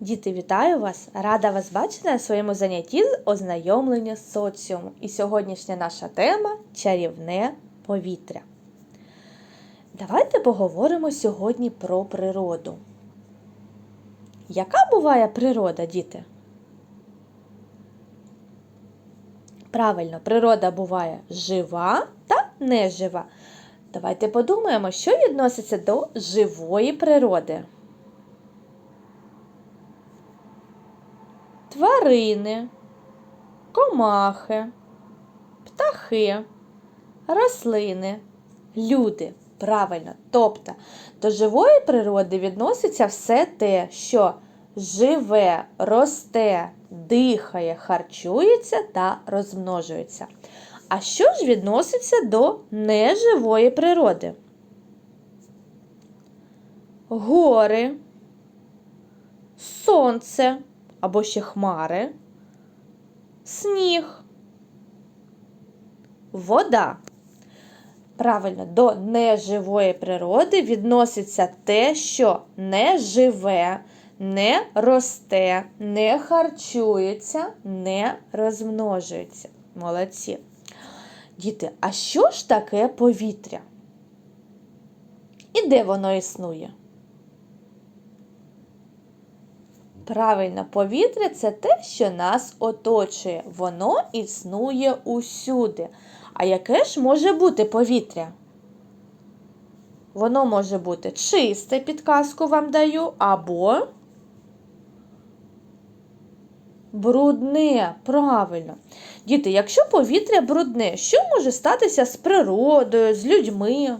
Діти, вітаю вас! Рада вас бачити на своєму занятті з ознайомлення з соціумом. І сьогоднішня наша тема чарівне повітря. Давайте поговоримо сьогодні про природу. Яка буває природа, діти? Правильно, природа буває жива та нежива. Давайте подумаємо, що відноситься до живої природи. Тварини, комахи, птахи, рослини, люди. Правильно. Тобто до живої природи відноситься все те, що живе, росте, дихає, харчується та розмножується. А що ж відноситься до неживої природи? Гори, сонце, або ще хмари, сніг, вода. Правильно, до неживої природи відноситься те, що не живе, не росте, не харчується, не розмножується. Молодці. Діти, а що ж таке повітря? І де воно існує? Правильно, повітря це те, що нас оточує. Воно існує усюди. А яке ж може бути повітря? Воно може бути чисте, підказку вам даю, або брудне. Правильно. Діти, якщо повітря брудне, що може статися з природою, з людьми?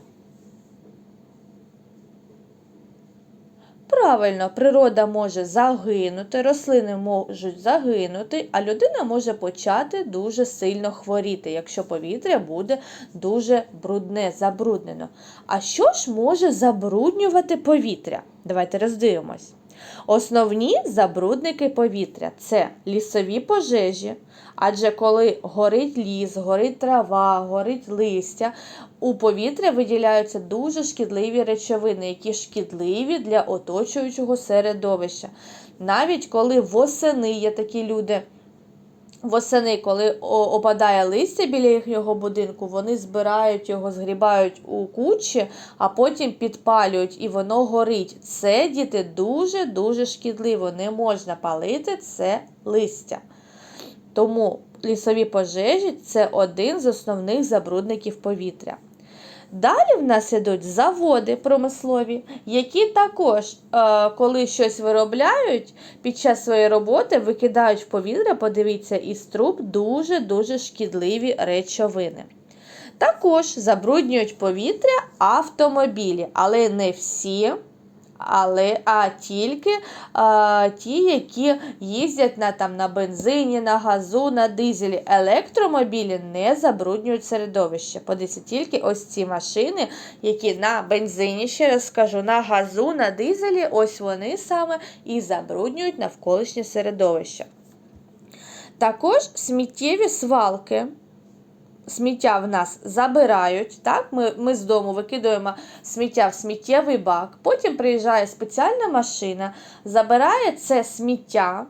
Правильно, природа може загинути, рослини можуть загинути, а людина може почати дуже сильно хворіти, якщо повітря буде дуже брудне, забруднено. А що ж може забруднювати повітря? Давайте роздивимось. Основні забрудники повітря це лісові пожежі, адже коли горить ліс, горить трава, горить листя, у повітря виділяються дуже шкідливі речовини, які шкідливі для оточуючого середовища. Навіть коли восени є такі люди. Восени, коли опадає листя біля їхнього будинку, вони збирають його, згрібають у кучі, а потім підпалюють і воно горить. Це діти дуже-дуже шкідливо. Не можна палити це листя. Тому лісові пожежі це один з основних забрудників повітря. Далі в нас ідуть заводи промислові, які також, е, коли щось виробляють, під час своєї роботи викидають в повітря, подивіться, із труб дуже-дуже шкідливі речовини. Також забруднюють повітря автомобілі, але не всі але а тільки а, ті, які їздять на там, на бензині, на газу, на дизелі. Електромобілі не забруднюють середовище. Подивіться, тільки ось ці машини, які на бензині, ще раз скажу, на газу, на дизелі, ось вони саме і забруднюють навколишнє середовище. Також сміттєві свалки сміття в нас забирають. так? Ми ми з дому викидуємо сміття в сміттєвий бак. Потім приїжджає спеціальна машина, забирає це сміття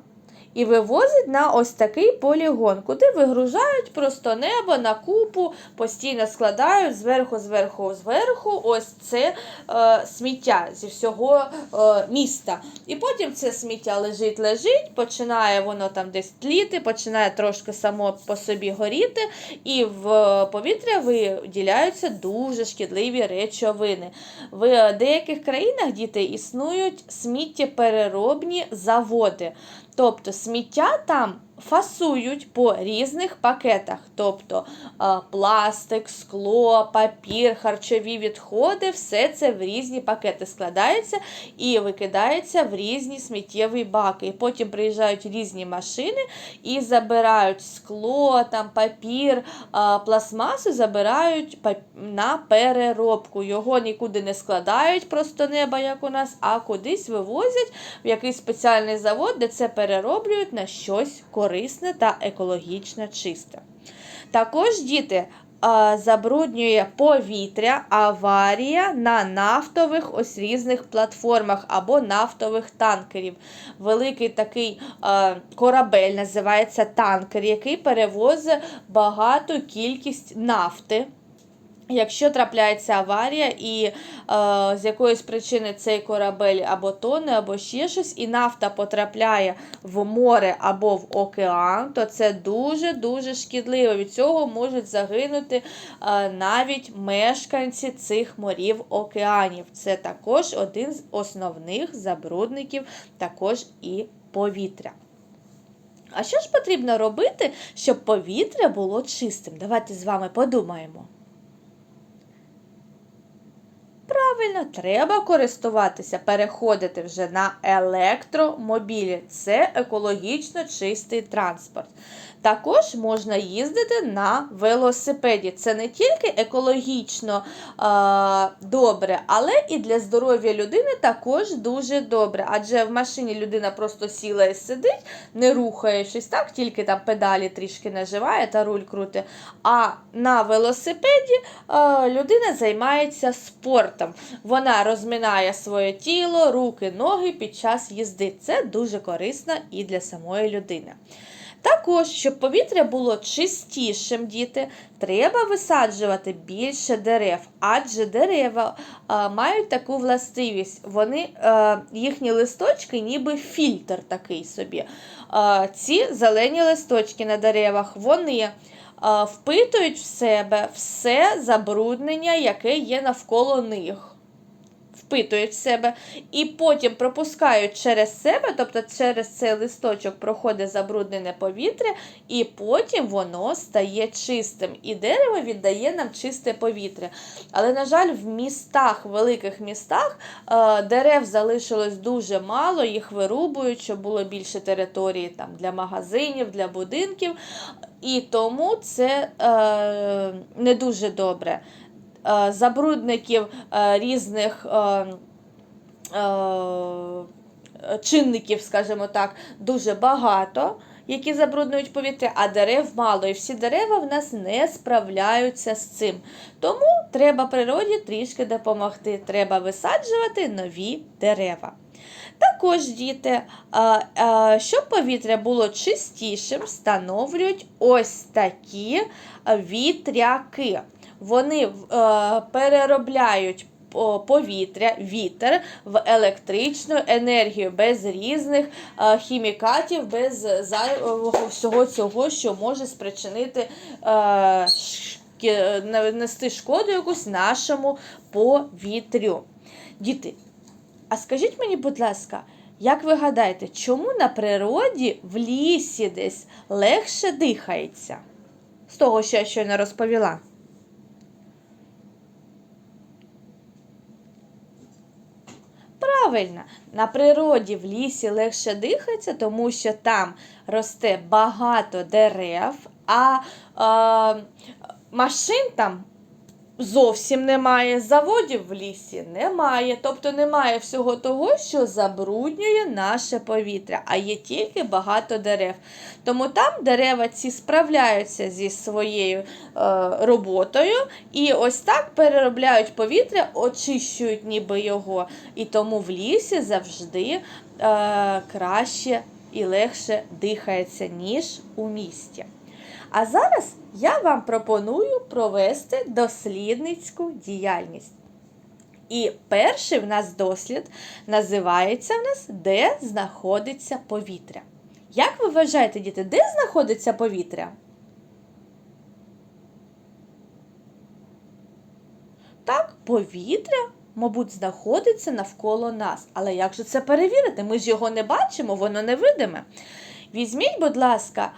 і вивозить на ось такий полігон, куди вигружають просто небо на купу, постійно складають зверху, зверху, зверху ось це е, сміття зі всього е, міста. І потім це сміття лежить, лежить, починає воно там десь тліти, починає трошки само по собі горіти, і в повітря виділяються дуже шкідливі речовини. В деяких країнах діти існують сміттєпереробні заводи. Тобто сміття там фасують по різних пакетах, тобто пластик, скло, папір, харчові відходи, все це в різні пакети складається і викидається в різні сміттєві баки. І потім приїжджають різні машини і забирають скло, там, папір, пластмасу забирають на переробку. Його нікуди не складають просто неба, як у нас, а кудись вивозять в якийсь спеціальний завод, де це перероблюють на щось корисне корисне та екологічно чисте. Також, діти, е, забруднює повітря, аварія на нафтових ось різних платформах або нафтових танкерів. Великий такий е, корабель називається танкер, який перевозить багату кількість нафти. Якщо трапляється аварія і е, з якоїсь причини цей корабель або тоне, або ще щось, і нафта потрапляє в море або в океан, то це дуже-дуже шкідливо. Від цього можуть загинути е, навіть мешканці цих морів океанів. Це також один з основних забрудників, також і повітря. А що ж потрібно робити, щоб повітря було чистим? Давайте з вами подумаємо. Правильно, треба користуватися, переходити вже на електромобілі. Це екологічно чистий транспорт. Також можна їздити на велосипеді. Це не тільки екологічно е, добре, але і для здоров'я людини також дуже добре. Адже в машині людина просто сіла і сидить, не рухаючись, так, тільки там педалі трішки наживає та руль крути. А на велосипеді е, людина займається спортом. Вона розминає своє тіло, руки, ноги під час їзди. Це дуже корисно і для самої людини. Також, щоб повітря було чистішим, діти, треба висаджувати більше дерев, адже дерева а, мають таку властивість. Вони, а, їхні листочки, ніби фільтр такий собі. А, ці зелені листочки на деревах, вони впитують в себе все забруднення, яке є навколо них впитують в себе і потім пропускають через себе, тобто через цей листочок проходить забруднене повітря, і потім воно стає чистим. І дерево віддає нам чисте повітря. Але, на жаль, в містах, великих містах е, дерев залишилось дуже мало, їх вирубують, щоб було більше території там, для магазинів, для будинків. І тому це е, не дуже добре. Е, забрудників е, різних е, чинників, скажімо так, дуже багато. Які забруднюють повітря, а дерев мало. І всі дерева в нас не справляються з цим. Тому треба природі трішки допомогти. Треба висаджувати нові дерева. Також діти, щоб повітря було чистішим, встановлюють ось такі вітряки вони е, переробляють повітря, вітер в електричну енергію без різних е, хімікатів, без зайвого всього цього, що може спричинити. Е, нанести шкоду якусь нашому повітрю. Діти, а скажіть мені, будь ласка, як ви гадаєте, чому на природі в лісі десь легше дихається? З того, що я щойно розповіла? Правильно, на природі в лісі легше дихається, тому що там росте багато дерев, а е, машин там зовсім немає. Заводів в лісі немає. Тобто немає всього того, що забруднює наше повітря, а є тільки багато дерев. Тому там дерева ці справляються зі своєю е, роботою і ось так переробляють повітря, очищують ніби його. І тому в лісі завжди е, краще і легше дихається, ніж у місті. А зараз я вам пропоную провести дослідницьку діяльність. І перший в нас дослід називається в нас Де знаходиться повітря. Як ви вважаєте, діти, де знаходиться повітря? Так, повітря, мабуть, знаходиться навколо нас. Але як же це перевірити? Ми ж його не бачимо, воно невидиме. Візьміть, будь ласка,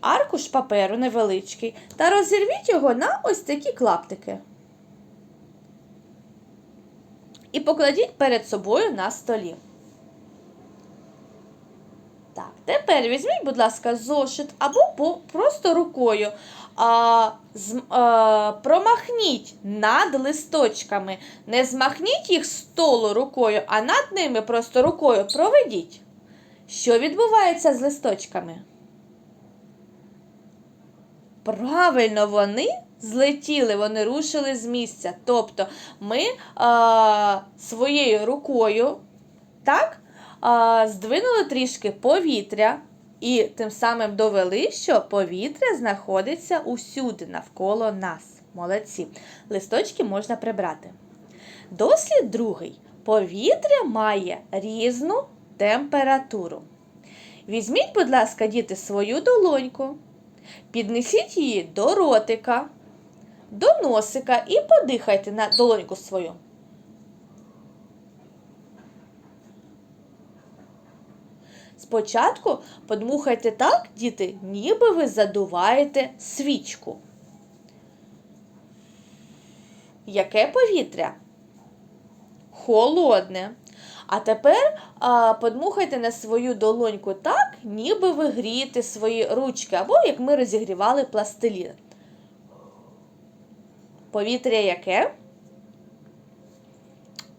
аркуш паперу невеличкий та розірвіть його на ось такі клаптики. І покладіть перед собою на столі. Так, тепер візьміть, будь ласка, зошит або просто рукою. А, з, а, Промахніть над листочками. Не змахніть їх столу рукою, а над ними просто рукою проведіть. Що відбувається з листочками? Правильно, вони злетіли, вони рушили з місця. Тобто ми а, своєю рукою так, а, здвинули трішки повітря і тим самим довели, що повітря знаходиться усюди навколо нас. Молодці. Листочки можна прибрати. Дослід другий. Повітря має різну температуру. Візьміть, будь ласка, діти, свою долоньку, піднесіть її до ротика, до носика і подихайте на долоньку свою. Спочатку подмухайте так, діти, ніби ви задуваєте свічку. Яке повітря? Холодне. А тепер а, подмухайте на свою долоньку так, ніби ви грієте свої ручки, або як ми розігрівали пластилін. Повітря яке?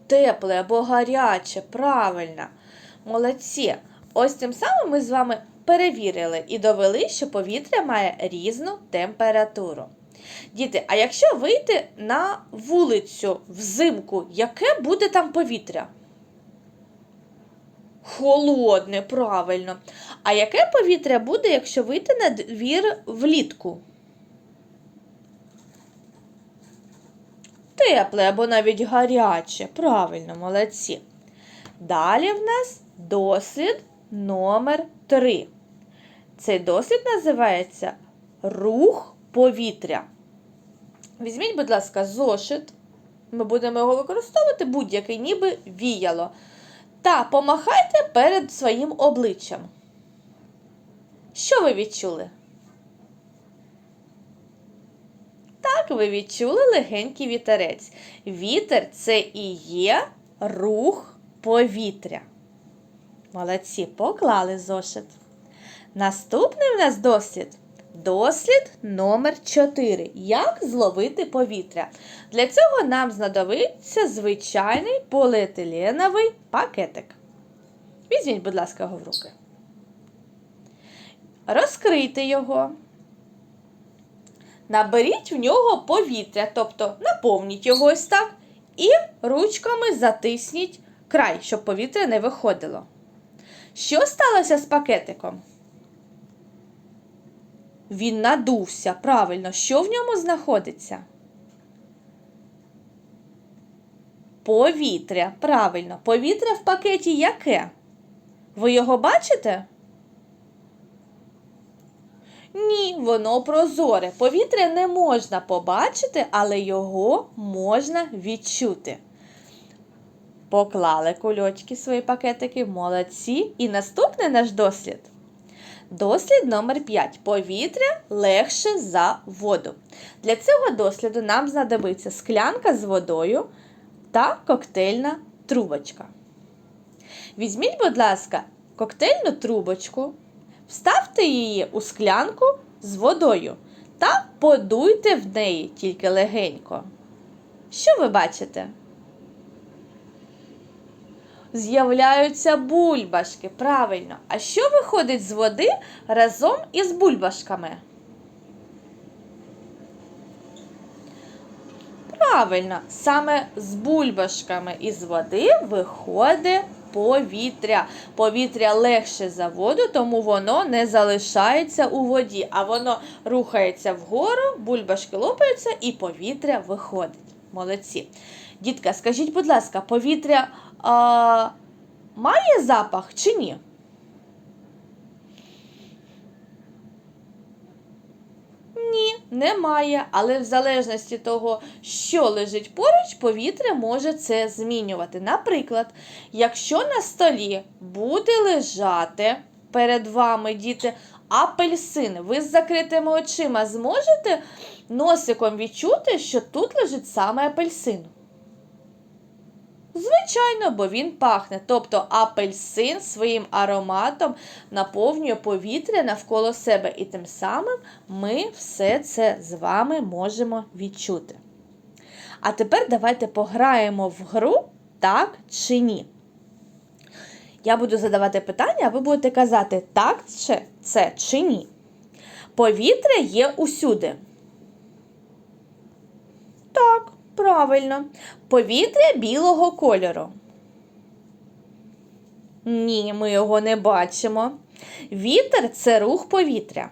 Тепле або гаряче, правильно. Молодці. Ось тим самим ми з вами перевірили і довели, що повітря має різну температуру. Діти, а якщо вийти на вулицю взимку, яке буде там повітря? Холодне, правильно. А яке повітря буде, якщо вийти на двір влітку? Тепле або навіть гаряче. Правильно, молодці. Далі в нас дослід номер 3. Цей дослід називається рух повітря. Візьміть, будь ласка, зошит. Ми будемо його використовувати будь-який, ніби віяло. Та помахайте перед своїм обличчям. Що ви відчули? Так, ви відчули легенький вітерець. Вітер це і є рух повітря. Молодці, поклали зошит. Наступний в нас дослід. Дослід номер 4. Як зловити повітря? Для цього нам знадобиться звичайний поліетиленовий пакетик. Візьміть, будь ласка, його в руки. Розкрийте його. Наберіть в нього повітря, тобто наповніть його ось так. І ручками затисніть край, щоб повітря не виходило. Що сталося з пакетиком? Він надувся. Правильно, що в ньому знаходиться? Повітря. Правильно. Повітря в пакеті яке? Ви його бачите? Ні, воно прозоре. Повітря не можна побачити, але його можна відчути. Поклали кульочки свої пакетики, молодці. І наступний наш дослід. Дослід номер 5. Повітря легше за воду. Для цього досліду нам знадобиться склянка з водою та коктейльна трубочка. Візьміть, будь ласка, коктейльну трубочку, вставте її у склянку з водою та подуйте в неї тільки легенько. Що ви бачите? З'являються бульбашки. Правильно. А що виходить з води разом із бульбашками? Правильно, саме з бульбашками із води виходить повітря. Повітря легше за воду, тому воно не залишається у воді, а воно рухається вгору, бульбашки лопаються і повітря виходить. Молодці. Дітка, скажіть, будь ласка, повітря а, має запах чи ні? Ні, немає. Але в залежності того, що лежить поруч, повітря може це змінювати. Наприклад, якщо на столі буде лежати перед вами, діти, апельсин, ви з закритими очима зможете носиком відчути, що тут лежить саме апельсин? Звичайно, бо він пахне. Тобто апельсин своїм ароматом наповнює повітря навколо себе. І тим самим ми все це з вами можемо відчути. А тепер давайте пограємо в гру так чи ні. Я буду задавати питання, а ви будете казати, так це чи ні. Повітря є усюди. Так, правильно. Повітря білого кольору. Ні, ми його не бачимо. Вітер це рух повітря.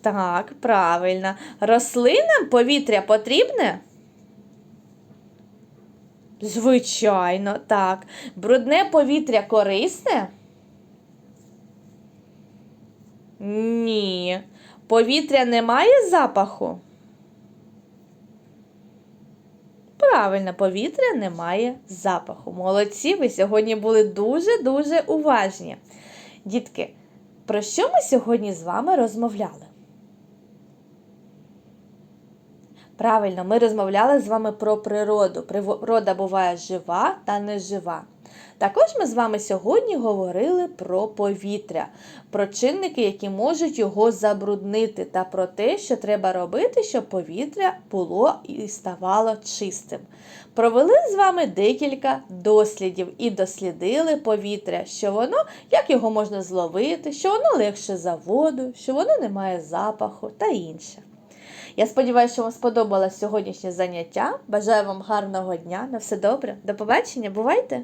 Так, правильно. Рослинам повітря потрібне? Звичайно, так. Брудне повітря корисне? Ні. Повітря не має запаху? Правильно, повітря не має запаху. Молодці, ви сьогодні були дуже-дуже уважні. Дітки, про що ми сьогодні з вами розмовляли? Правильно, ми розмовляли з вами про природу. Природа буває жива та нежива. Також ми з вами сьогодні говорили про повітря, про чинники, які можуть його забруднити, та про те, що треба робити, щоб повітря було і ставало чистим. Провели з вами декілька дослідів і дослідили повітря, що воно, як його можна зловити, що воно легше за воду, що воно не має запаху та інше. Я сподіваюся, що вам сподобалось сьогоднішнє заняття. Бажаю вам гарного дня. На все добре. До побачення, бувайте!